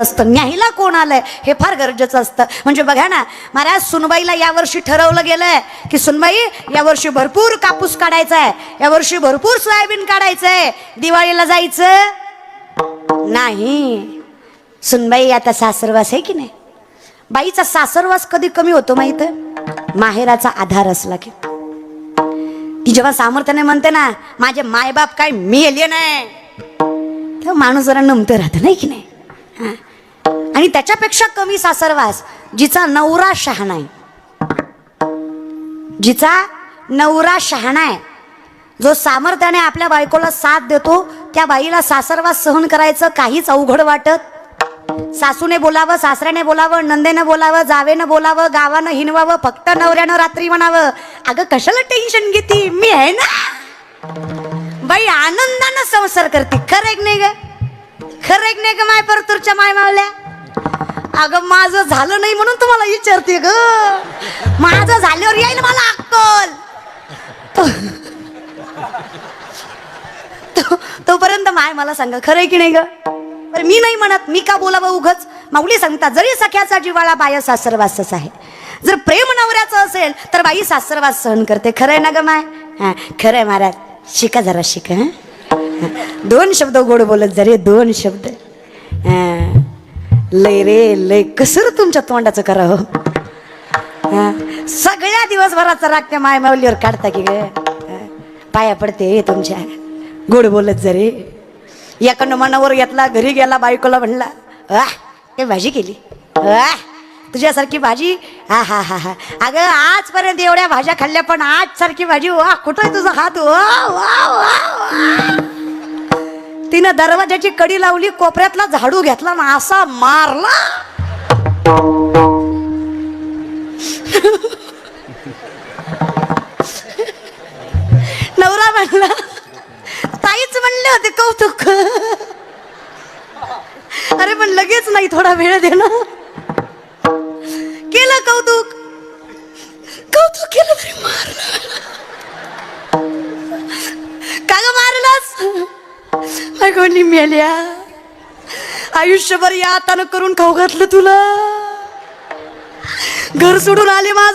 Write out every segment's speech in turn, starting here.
असतं. न्यायला कोण आलंय? हे फार गरजेचं असतं. म्हणजे बघा ना महाराज सुनबाईला यावर्षी ठरवलं गेलंय की सुनबाई यावर्षी भरपूर कापूस काढायचा आहे यावर्षी भरपूर सोयाबीन काढायचंय. दिवाळीला जायचं? नाही. सुनबाई आता सासरवास आहे की नाही? बाईचा सासरवास कधी कमी होतो माहीत? माहेराचा आधार असला की. ती जेव्हा सामर्थ्याने म्हणते ना माझे मायबाप काय मी नाही. तेव्हा माणूस जरा नमतं राहतं नाही की नाही? हा. आणि त्याच्यापेक्षा कमी सासरवास जिचा नवरा शहाणा आहे. जिचा नवरा शहाणा आहे. जो सामर्थ्याने आपल्या बायकोला साथ देतो त्या बाईला सासरवास सहन करायचं काहीच अवघड वाटत. सासूने बोलावं सासऱ्याने बोलावं नंदेनं बोलावं जावेनं बोलावं गावानं हिनवावं फक्त नवऱ्यानं रात्री म्हणावं अगं कशाला टेन्शन घेती? मी आहे ना? बाई आनंदानं संसार करते. खरं एक नाही ग? खरं एक नाही ग माय परतूरच्या माय मावल्या अगं माझं झालं नाही म्हणून तुम्हाला विचारते ग. माझं झाल्यावर येईल मला अक्कल. तो- तोपर्यंत माय मला सांगा खरंय की नाही ग? बरं मी नाही म्हणत मी का बोलावं उघच माऊली सांगतात जरी सख्याचा जिवाळा बाय सासरवासच आहे. जर प्रेम नवऱ्याचं असेल तर बाई सासरवास सहन करते. खरंय ना ग माय? हा खरंय महाराज. शिका जरा शिका दोन शब्द गोड बोलत जरे दोन शब्द. हा. लय रे लय कसर तुमच्या तोंडाचं करावं? हा. सगळ्या दिवसभराचा राग त्या माय माऊलीवर काढता की ग? पाया पडते तुमच्या. गोड बोलत जरे एकानं मनावर घेतला घरी गेला बायकोला म्हणला वाह काय भाजी केली? वाह तुझ्यासारखी भाजी? हा हा हा हा. अगं आजपर्यंत एवढ्या भाज्या खाल्ल्या पण आज सारखी भाजी वा कुठं आहे तुझा हात? वा वा वा. तिनं दरवाजाची कडी लावली कोपऱ्यातला झाडू घेतला ना असा मारला. नवरा म्हणला ताईच म्हणले होते कौतुक. अरे पण लगेच नाही थोडा वेळ दे ना. केलं कौतुक. कौतुक केलं तरी मारलं. कोणी मेल्या. आयुष्यभर या हातानं करून खाऊ घातलं तुला. घर सोडून आले माझ.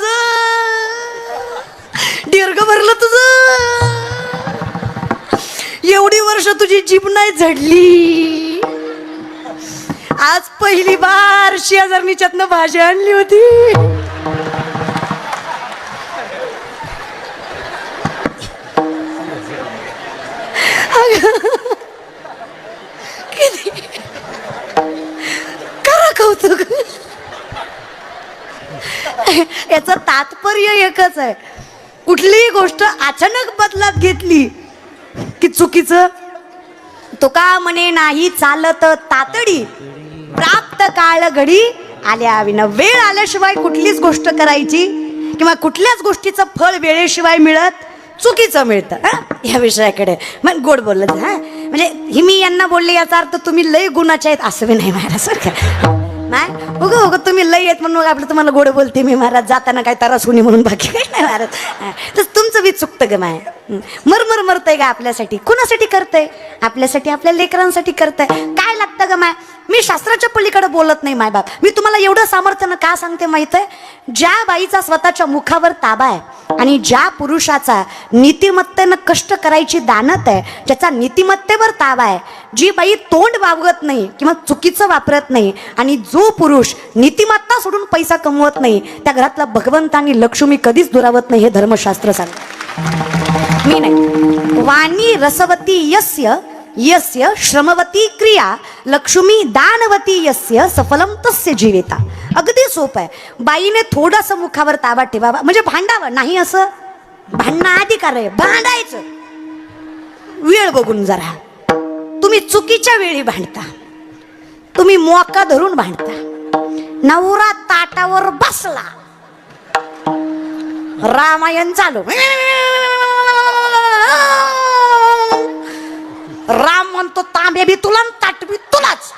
दीर्घ भरलं तुझं. एवढी वर्ष तुझी जीभ नाही झडली. आज पहिली बार शेजारणीच्यातनं भाजी आणली होती. याचं तात्पर्य एकच आहे. कुठलीही गोष्ट अचानक बदलात घेतली की चुकीचं तो का म्हणे नाही चालत तातडी. प्राप्त काळ घडी आल्या विना वेळ आल्याशिवाय कुठलीच गोष्ट करायची किंवा कुठल्याच गोष्टीचं फळ वेळेशिवाय मिळत चुकीचं मिळतं हा? या विषयाकडे. मग गोड बोलत हा? म्हणजे ही मी यांना बोलले याचा अर्थ तुम्ही लय गुणाचे आहेत असं बी नाही महाराज सारखं नाही? उग उग तुम्ही लय येत म्हणून आपलं तुम्हाला गोड बोलते मी महाराज. जाताना काय तरास होणे म्हणून बाकी काही नाही महाराज. हा. तर तुमचं बी चुकतं ग माय. मरमर मरतय का आपल्यासाठी. कुणासाठी करतंय? आपल्यासाठी आपल्या लेकरांसाठी करतंय. काय लागतं ग माय? मी शास्त्राच्या पलीकडे बोलत नाही मायबाप मी तुम्हाला एवढं सामर्थ्यानं का सांगते माहीत आहे? ज्या बाईचा स्वतःच्या मुखावर ताबा आहे आणि ज्या पुरुषाचा नीतिमत्तेनं कष्ट करायची दानत आहे ज्याचा नीतिमत्तेवर ताबा आहे जी बाई तोंड वावगत नाही किंवा चुकीचं वापरत नाही आणि जो पुरुष नीतिमत्ता सोडून पैसा कमवत नाही त्या घरातला भगवंत आणि लक्ष्मी कधीच दुरावत नाही हे धर्मशास्त्र सांगतं. मी नाही. वाणी रसवती यस्य यस्य श्रमवती क्रिया लक्ष्मी दानवती यस्य सफलम तस्य जीविता. अगदी सोपं आहे. बाईने थोडंसं मुखावर ताबा ठेवावा. म्हणजे भांडावं नाही असं? भांडणं अधिकार आहे. भांडायचं. वेळ बघून जरा. तुम्ही चुकीच्या वेळी भांडता. तुम्ही मोका धरून भांडता. नवरा ताटावर बसला. रामायण चालू. म्हणतो बी तुला ताट बी तुलाच.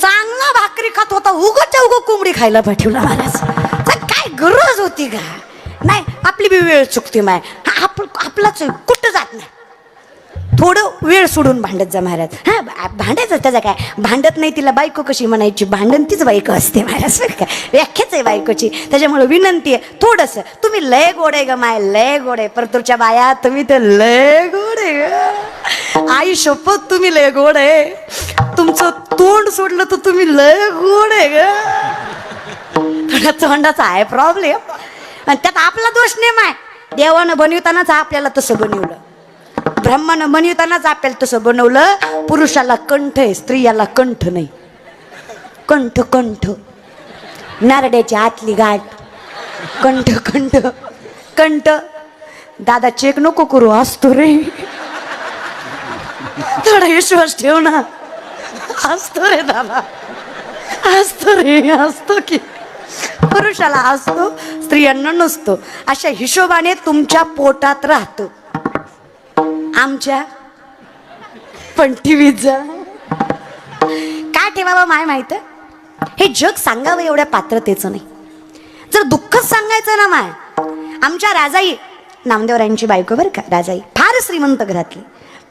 चांगला भाकरी खात होता उगच्या उग कोंबडी खायला पाठवला महाराज तर काय गरज होती का नाही आपली बी वेळ चुकते माय. आपण आपलाच कुठं जात नाही. थोडं वेळ सोडून भांडत जा महाराज. हा भांडायचं त्याचा काय? भांडत नाही तिला बायको कशी म्हणायची? भांडण तीच बायको असते महाराज बरं व्याख्याच आहे बायकोची. त्याच्यामुळे विनंती आहे थोडंसं. तुम्ही लय गोड आहे ग माय लय गोड आहे. परतूरच्या बाया तुम्ही तर लय गोड आहे ग. आई शपथ तुम्ही लय गोड आहे. तुमचं तोंड सोडलं तर तुम्ही लय गोड आहे ग. थोड्या तोंडाचा आहे प्रॉब्लेम आणि त्यात आपला दोष नेम आहे. देवानं बनवतानाच आपल्याला तसं बनवलं. ब्रह्मानं बनवतानाच आपल्याला तसं बनवलं. पुरुषाला कंठ आहे स्त्रियाला कंठ नाही. कंठ कंठ. नारड्याची आतली गाठ. कंठ कंठ. कंठ. दादा चेक नको करू असतो रे. थोडा विश्वास ठेव ना. असतो रे दादा असतो रे असतो की. पुरुषाला असतो स्त्रियांना नसतो. अशा हिशोबाने तुमच्या पोटात राहतो. आमच्या. पण टीव्हीचा काय ठेवावं माय माहीत? हे जग सांगावं एवढ्या पात्रतेचं नाही. जर दुःखच सांगायचं ना माय. आमच्या राजाई नामदेवरायांची बायको बरं का राजाई. फार श्रीमंत घरातली.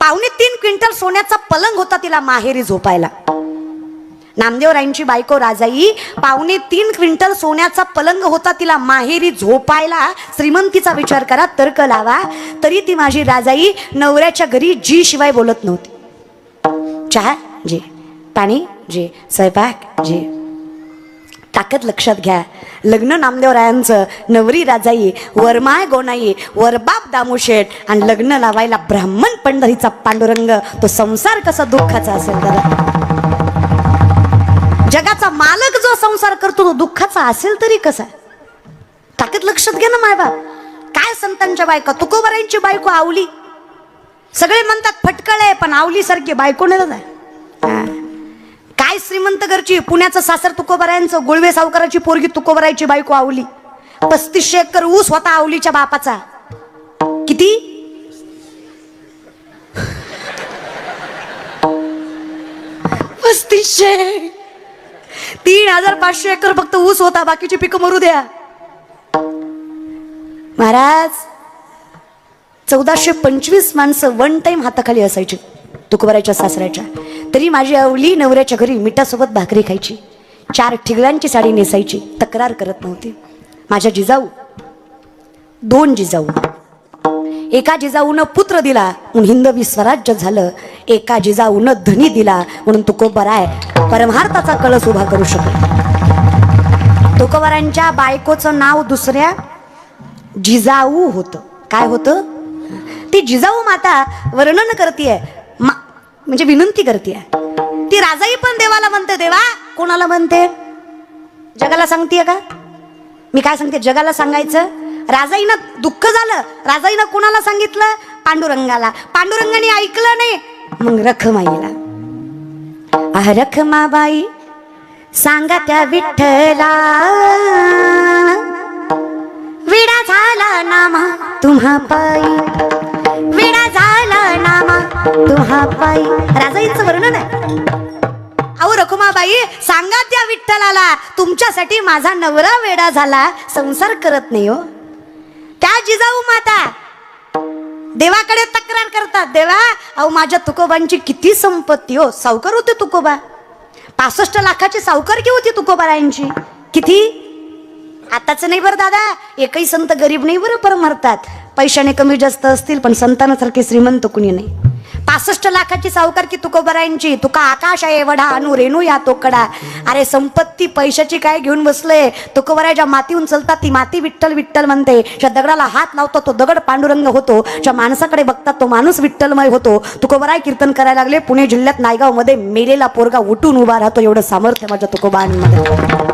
पावणे तीन क्विंटल सोन्याचा पलंग होता तिला माहेरी झोपायला. नामदेवरायांची बायको राजाई पावणे तीन क्विंटल सोन्याचा पलंग होता तिला माहेरी झोपायला. श्रीमंतीचा विचार करा तर्क लावा. तरी ती माझी राजाई नवऱ्याच्या घरी जी शिवाय बोलत नव्हती. चहा जे. पाणी जे. स्वयंपाक जे. ताकद लक्षात घ्या. लग्न नामदेवरायांचं नवरी राजाई वरमाय गोनाई वरबाप दामोशेठ आणि लग्न लावायला ब्राह्मण पंढरीचा पांडुरंग तो संसार कसा दुःखाचा असेल जरा जगाचा मालक जो संसार करतो तो दुःखाचा असेल तरी कसा? ताकद लक्षात घ्या ना मायबाप काय संतांच्या बायका? तुकोबरायांची बायको आवली. सगळे म्हणतात फटकळ आहे पण आवली सारखी बायको नाही. दादा. हा. श्रीमंत घरची पुण्याचं सासर तुकोबरायांचं गुळवे सावकाराची पोरगी तुकोबरायची बायको आवली. पस्तीसशे एकर ऊस होता आवलीच्या बापाचा. किती? पस्तीसशे. तीन हजार पाचशे एकर फक्त ऊस होता बाकीची पिकं मरू द्या. महाराज चौदाशे पंचवीस माणसं वन टाइम हाताखाली असायची तुकोबरायच्या सासऱ्याच्या. तरी माझी आवली नवऱ्याच्या घरी मिठासोबत भाकरी खायची. चार ठिगळ्यांची साडी नेसायची. तक्रार करत नव्हती. माझ्या जिजाऊ दोन जिजाऊ. एका जिजाऊनं पुत्र दिला म्हणून हिंदवी स्वराज्य झालं. एका जिजाऊनं धनी दिला म्हणून तुकोबराय परमार्थाचा कळस उभा करू शकतो. तुकोबरांच्या बायकोचं नाव दुसऱ्या जिजाऊ होतं. काय होतं? ती जिजाऊ माता वर्णन करते म्हणजे विनंती करते. ती राजाई पण देवाला म्हणते देवा कोणाला म्हणते? जगाला सांगते का? मी काय सांगते? जगाला सांगायचं. राजाईनं दुःख झालं. राजाईनं कोणाला सांगितलं? पांडुरंगाला. पांडुरंगाने ऐकलं नाही. मग रखमाईला. आह रखमाबाई सांगा त्या विठ्ठला. विडा झाला नामा तुम्हा पायी. नामा पायी. वर्णन आहे. अहो रखुमाबाई सांगा त्या विठ्ठलाला तुमच्यासाठी माझा नवरा वेडा झाला संसार करत नाही हो. त्या जिजाऊ माता देवाकडे तक्रार करतात देवा अहो माझ्या तुकोबांची किती संपत्ती हो. सावकार होते तुकोबा. पासष्ट लाखाची सावकारकी होती तुकोबारायांची. किती? आताच नाही बरं दादा. एकही संत गरीब नाही बरं पर मरतात पैशाने कमी जास्त असतील पण संतानासारखे श्रीमंत कुणी नाही. पासष्ट लाखाची सावकार की तुकोबरायांची तुका आकाश आहे एवढा अनु रेणू या तोकडा. अरे संपत्ती पैशाची काय घेऊन बसले? तुकोबराच्या मातीहून चलतात ती माती विठ्ठल विठ्ठल म्हणते. ज्या दगडाला हात लावतो तो दगड पांडुरंग होतो. ज्या माणसाकडे बघतात तो माणूस विठ्ठलमय होतो. तुकोबराय कीर्तन करायला लागले. पुणे जिल्ह्यात नायगावमध्ये मेलेला पोरगा उठून उभा राहतो. एवढं सामर्थ्य माझ्या तुकोबांमध्ये.